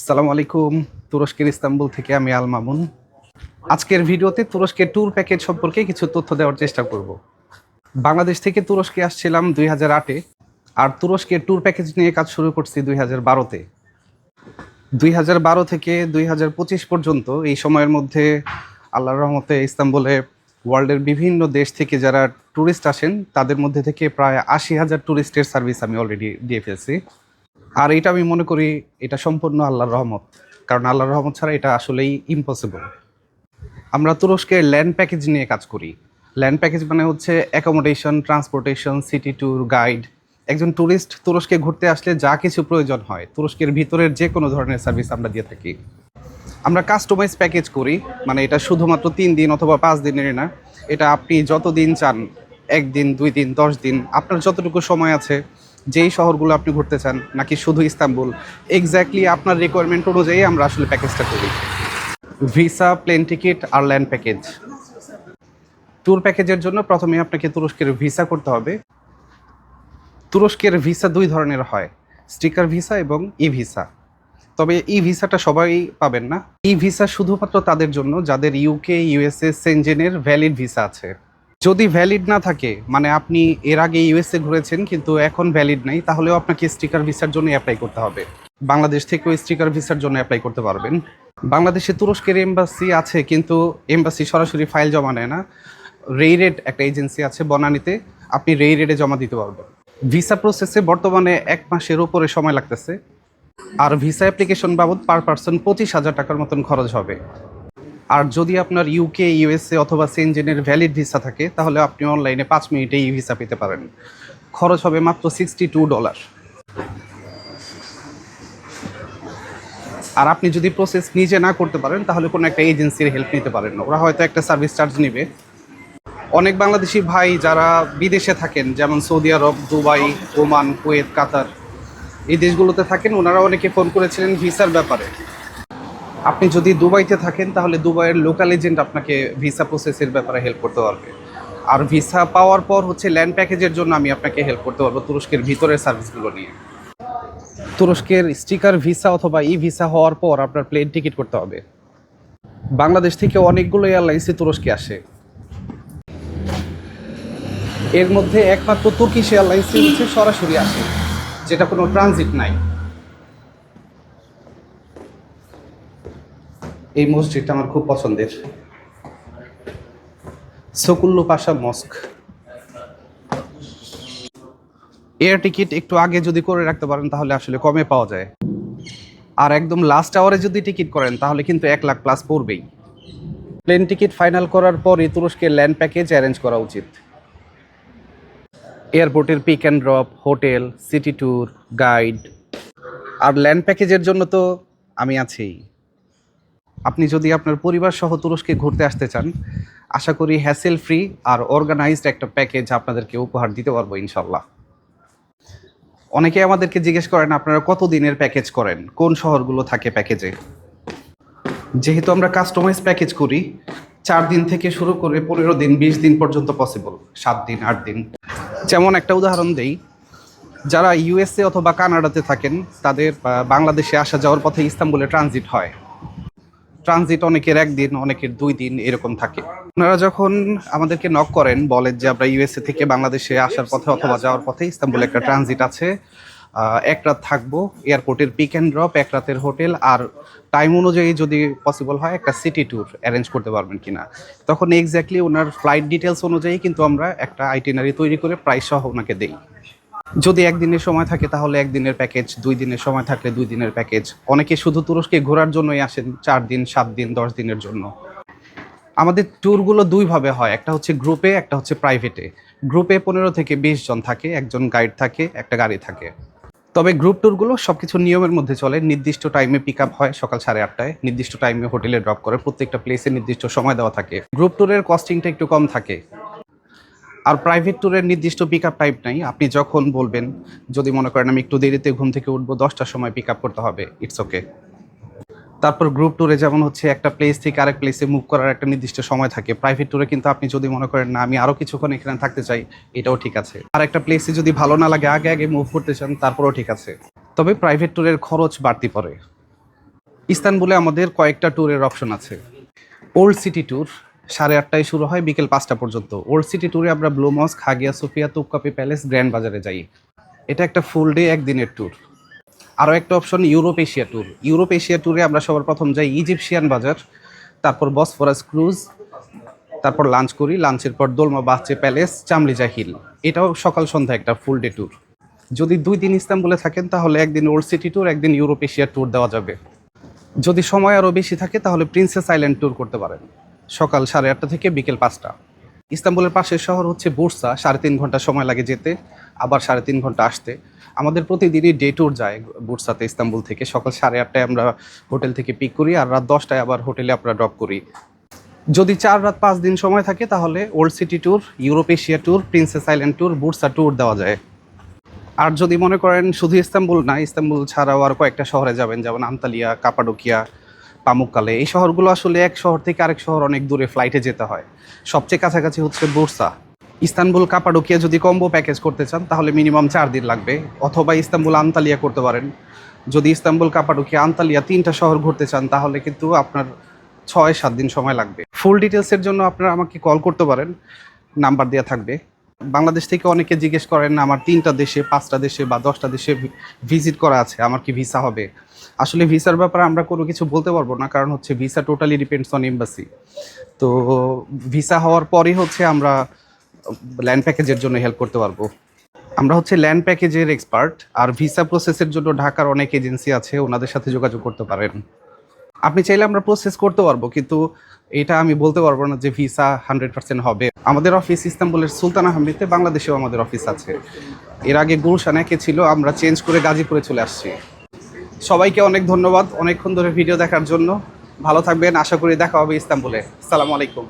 আসসালামু আলাইকুম, তুরস্কের ইস্তাম্বুল থেকে আমি আল মামুন। আজকের ভিডিওতে তুরস্কের ট্যুর প্যাকেজ সম্পর্কে কিছু তথ্য দেওয়ার চেষ্টা করব। বাংলাদেশ থেকে তুরস্কে আসছিলাম দুই হাজার আটে, আর তুরস্কের ট্যুর প্যাকেজ নিয়ে কাজ শুরু করছি দুই হাজার বারোতে। দুই হাজার বারো থেকে দুই হাজার পঁচিশ পর্যন্ত এই সময়ের মধ্যে আল্লাহর রহমতে ইস্তাম্বুলে ওয়ার্ল্ডের বিভিন্ন দেশ থেকে যারা ট্যুরিস্ট আসেন, তাদের মধ্যে থেকে প্রায় আশি হাজার ট্যুরিস্টের সার্ভিস আমি অলরেডি দিয়ে ফেলছি। আর এটা আমি মনে করি এটা সম্পূর্ণ আল্লাহর রহমত। কারণ আল্লাহর রহমত ছাড়া এটা আসলেই ইম্পসিবল আমরা তুরস্কে ল্যান্ড প্যাকেজ নিয়ে কাজ করি। ল্যান্ড প্যাকেজ মানে হচ্ছে accommodation transportation city tour guide একজন ট্যুরিস্ট তুরস্কে ঘুরতে আসলে যা কিছু প্রয়োজন হয়, তুরস্কের ভিতরের যে কোনো ধরনের সার্ভিস আমরা দিয়ে থাকি। আমরা কাস্টমাইজ প্যাকেজ করি মানে এটা শুধুমাত্র তিন দিন অথবা পাঁচ দিনের না, এটা আপনি যত দিন চান, একদিন, দুই দিন, দশ দিন, আপনার যতটুকু সময় আছে যেই শহরগুলো আপনি ঘুরতে চান, নাকি শুধু ইস্তাম্বুল? এক্স্যাক্টলি আপনার রিকোয়ারমেন্ট অনুযায়ী আমরা আসলে প্যাকেজটা করি। ভিসা প্লেন টিকিট আর ল্যান্ড প্যাকেজ ট্যুর প্যাকেজের জন্য প্রথমে আপনাকে তুরস্কের ভিসা করতে হবে। তুরস্কের ভিসা দুই ধরনের হয় স্টিকার ভিসা এবং ই ভিসা তবে ই ভিসাটা সবাই পাবেন না। ই ভিসা শুধুমাত্র তাদের জন্য, যাদের ইউকে ইউএসএ সেনজেনের ভ্যালিড ভিসা আছে। যদি ভ্যালিড না থাকে মানে আপনি এর আগে ইউএসএ ঘুরেছেন কিন্তু এখন ভ্যালিড নাই, তাহলেও আপনাকে স্টিকার ভিসার জন্য অ্যাপ্লাই করতে হবে। বাংলাদেশ থেকেও স্টিকার ভিসার জন্য অ্যাপ্লাই করতে পারবেন। বাংলাদেশে তুরস্কের এম্বাসি আছে কিন্তু এম্বাসি সরাসরি ফাইল জমা নেয় না। রেইরেড একটা এজেন্সি আছে বনানীতে, আপনি রেইরেডে জমা দিতে পারবেন। ভিসা প্রসেসে বর্তমানে এক মাসের উপরে সময় লাগতেছে। আর ভিসা অ্যাপ্লিকেশন বাবদ পার পার্সন পঁচিশ হাজার টাকার মতন খরচ হবে। আর যদি আপনার ইউকে ইউএসএ অথবা সেনজেনের ভ্যালিড ভিসা থাকে, তাহলে আপনি অনলাইনে পাঁচ মিনিটে ই ভিসা পেতে পারেন। খরচ হবে মাত্র সিক্সটি টু ডলার আর আপনি যদি প্রসেস নিজে না করতে পারেন, তাহলে কোনো একটা এজেন্সির হেল্প নিতে পারেন। ওরা হয়তো একটা সার্ভিস চার্জ নেবে। অনেক বাংলাদেশি ভাই যারা বিদেশে থাকেন, যেমন Saudi Arab, Dubai, Oman, Kuwait, Qatar, এই দেশগুলোতে থাকেন, ওনারা অনেকে ফোন করেছিলেন ভিসার ব্যাপারে। আপনি যদি দুবাইতে থাকেন, তাহলে দুবাইয়ের লোকাল এজেন্ট আপনাকে ভিসা প্রসেসের ব্যাপারে হেল্প করতে পারবে। আর ভিসা পাওয়ার পর হচ্ছে ল্যান্ড প্যাকেজের জন্য আমি আপনাকে হেল্প করতে পারব তুরস্কের ভিতরের সার্ভিসগুলো নিয়ে। তুরস্কের স্টিকার ভিসা অথবা ই ভিসা হওয়ার পর আপনার প্লেন টিকিট করতে হবে। বাংলাদেশ থেকে অনেকগুলো এয়ারলাইন্সই তুরস্কে আসে। এর মধ্যে একমাত্র তুর্কিশ এয়ারলাইন্সই হচ্ছে সরাসরি আসে, যেটা কোনো ট্রানজিট নাই। এই মসজিদটা আমার খুব পছন্দের। সকুল্লু পাশা মস্ক। এয়ার টিকিট একটু আগে যদি করে রাখতে পারেন, তাহলে আসলে কমে পাওয়া যায়। আর একদম লাস্ট আওয়ারে যদি টিকিট করেন, তাহলে কিন্তু এক লাখ প্লাস পড়বেই। প্লেন টিকিট ফাইনাল করার পরই তুরস্কের ল্যান্ড প্যাকেজ অ্যারেঞ্জ করা উচিত। এয়ারপোর্টের pick and drop hotel city tour guide R land প্যাকেজের জন্য তো আমি আছি। আপনি যদি আপনার পরিবার সহ তুরস্কে ঘুরতে আসতে চান, আশা করি হ্যাসেল ফ্রি আর অর্গানাইজড একটা প্যাকেজ আপনাদেরকে উপহার দিতে পারব ইনশাল্লাহ। অনেকে আমাদেরকে জিজ্ঞেস করেন, আপনারা কত দিনের প্যাকেজ করেন? কোন শহরগুলো থাকে প্যাকেজে যেহেতু আমরা কাস্টমাইজ প্যাকেজ করি, চার দিন থেকে শুরু করে পনেরো দিন, বিশ দিন পর্যন্ত পসিবল সাত দিন, আট দিন। যেমন একটা উদাহরণ দেই, যারা ইউএসএ অথবা কানাডাতে থাকেন, তাদের বাংলাদেশে আসা যাওয়ার পথে ইস্তাম্বুলে ট্রানজিট হয়। ট্রানজিট অনেকের একদিন, অনেকের দুই দিন এরকম থাকে। ওনারা যখন আমাদেরকে নক করেন, বলেন যে আমরা ইউএসএ থেকে বাংলাদেশে আসার পথে অথবা যাওয়ার পথে ইস্তাম্বুলে একটা ট্রানজিট আছে। এক রাত থাকব এয়ারপোর্টের পিক অ্যান্ড ড্রপ এক রাতের হোটেল আর টাইম অনুযায়ী যদি পসিবল হয়, একটা সিটি ট্যুর অ্যারেঞ্জ করতে পারবেন কিনা। তখন এক্স্যাক্টলি ওনার ফ্লাইট ডিটেলস অনুযায়ী কিন্তু আমরা একটা আইটিনারি তৈরি করে প্রাইস সহ ওনাকে দেই। যদি একদিনের সময় থাকে, তাহলে একদিনের প্যাকেজ দুই দিনের সময় থাকলে দুই দিনের প্যাকেজ অনেকে শুধু তুরস্কে ঘোরার জন্যই আসেন, চার দিন, সাত দিন, দশ দিনের জন্য। আমাদের ট্যুরগুলো দুইভাবে হয়। একটা হচ্ছে গ্রুপে একটা হচ্ছে প্রাইভেটে গ্রুপে পনেরো থেকে বিশ জন থাকে, একজন গাইড থাকে, একটা গাড়ি থাকে। তবে গ্রুপ ট্যুরগুলো সব কিছু নিয়মের মধ্যে চলে। নির্দিষ্ট টাইমে পিক আপ হয় সকাল সাড়ে আটটায়। নির্দিষ্ট টাইমে হোটেলে ড্রপ করে। প্রত্যেকটা প্লেসে নির্দিষ্ট সময় দেওয়া থাকে। গ্রুপ ট্যুরের কস্টিংটা একটু কম থাকে। আর প্রাইভেট ট্যুরের নির্দিষ্ট পিক আপ টাইম নাই। আপনি যখন বলবেন, যদি মনে করেন আমি একটু দেরিতে ঘুম থেকে উঠবো, দশটার সময় পিক আপ করতে হবে ইটস ওকে তারপর গ্রুপ ট্যুরে যেমন হচ্ছে একটা প্লেস থেকে আরেক প্লেসে মুভ করার একটা নির্দিষ্ট সময় থাকে। প্রাইভেট ট্যুরে কিন্তু আপনি যদি মনে করেন, না, আমি আরও কিছুক্ষণ এখানে থাকতে চাই, এটাও ঠিক আছে। আর একটা প্লেসে যদি ভালো না লাগে, আগে আগে মুভ করতে চান, তারপরেও ঠিক আছে। তবে প্রাইভেট ট্যুরের খরচ বাড়তি পড়ে। ইস্তানবুলে আমাদের কয়েকটা ট্যুরের অপশন আছে। ওল্ড সিটি ট্যুর সাড়ে আটটায় শুরু হয়, বিকেল পাঁচটা পর্যন্ত। ওল্ড সিটি ট্যুরে আমরা Blue Mosque, Hagia, Sophia, Topkapi Palace, Grand বাজারে যাই। এটা একটা ফুল ডে, একদিনের ট্যুর। আরও একটা option, Europe Asia tour. Europe Asia ট্যুরে আমরা সবার প্রথম যাই ইজিপশিয়ান বাজার, তারপর বসফরাস ক্রুজ, তারপর লাঞ্চ করি। লাঞ্চের পর দোলমা বাচ্চে প্যালেস, চামলিজা হিল। এটাও সকাল সন্ধ্যা একটা ফুল ডে ট্যুর। যদি দুই দিন ইস্তাম্বুলে থাকেন, তাহলে একদিন ওল্ড সিটি ট্যুর, একদিন ইউরোপ এশিয়া ট্যুর দেওয়া যাবে। যদি সময় আরও বেশি থাকে, তাহলে প্রিন্সেস আইল্যান্ড ট্যুর করতে পারেন। সকাল সাড়ে আটটা থেকে বিকেল পাঁচটা। ইস্তাম্বুলের পাশের শহর হচ্ছে বুরসা, সাড়ে তিন ঘণ্টা সময় লাগে যেতে, আবার সাড়ে তিন ঘণ্টা আসতে। আমাদের প্রতিদিনই ডে ট্যুর যায় বুরসাতে ইস্তাম্বুল থেকে। সকাল সাড়ে আটটায় আমরা হোটেল থেকে পিক করি আর রাত দশটায় আবার হোটেলে আমরা ড্রপ করি। যদি চার রাত পাঁচ দিন সময় থাকে তাহলে old city tour Europe Asia tour Princes Island tour Bursa tour দেওয়া যায়। আর যদি মনে করেন শুধু ইস্তাম্বুল না, ইস্তাম্বুল ছাড়াও আর কয়েকটা শহরে যাবেন, যেমন আন্তালিয়া, কাপাডোকিয়া পামুককালে। এই শহরগুলো আসলে এক শহর থেকে আরেক শহর অনেক দূরে ফ্লাইটে যেতে হয়। সবচেয়ে কাছাকাছি হচ্ছে বুরসা। ইস্তানবুল, কাপাডোকিয়া যদি কম্বো প্যাকেজ করতে চান, তাহলে মিনিমাম চার দিন লাগবে। অথবা ইস্তাম্বুল আন্তালিয়া করতে পারেন। যদি ইস্তাম্বুল কাপাডোকিয়া, আন্তালিয়া তিনটা শহর ঘুরতে চান, তাহলে কিন্তু আপনার ছয়, সাত দিন সময় লাগবে। ফুল ডিটেলসের জন্য আপনারা আমাকে কল করতে পারেন। নাম্বার দেওয়া থাকবে। বাংলাদেশ থেকে অনেকে জিজ্ঞেস করেন, আমার তিনটা দেশে, পাঁচটা দেশে বা দশটা দেশে ভিজিট করা আছে, আমার কি ভিসা হবে? আসলে ভিসার ব্যাপারে আমরা কোনো কিছু বলতে পারব না, কারণ হচ্ছে visa totally depends on embassy তো ভিসা হওয়ার পরই হচ্ছে আমরা ল্যান্ড প্যাকেজের জন্য হেল্প করতে পারব। আমরা হচ্ছে ল্যান্ড প্যাকেজের এক্সপার্ট আর ভিসা প্রসেসের জন্য ঢাকার অনেক এজেন্সি আছে, ওনাদের সাথে যোগাযোগ করতে পারেন। আপনি চাইলে আমরা প্রসেস করতে পারব, কিন্তু এটা আমি বলতে পারব না যে ভিসা হান্ড্রেড পার্সেন্ট হবে। আমাদের অফিস ইস্তাম্বুলের সুলতান আহমেদে বাংলাদেশেও আমাদের অফিস আছে। এর আগে গুলশানাকে ছিল, আমরা চেঞ্জ করে গাজীপুরে চলে আসছি। সবাইকে অনেক ধন্যবাদ অনেকক্ষণ ধরে ভিডিও দেখার জন্য। ভালো থাকবেন, আশা করি দেখা হবে ইস্তাম্বুলে। সালাম আলাইকুম।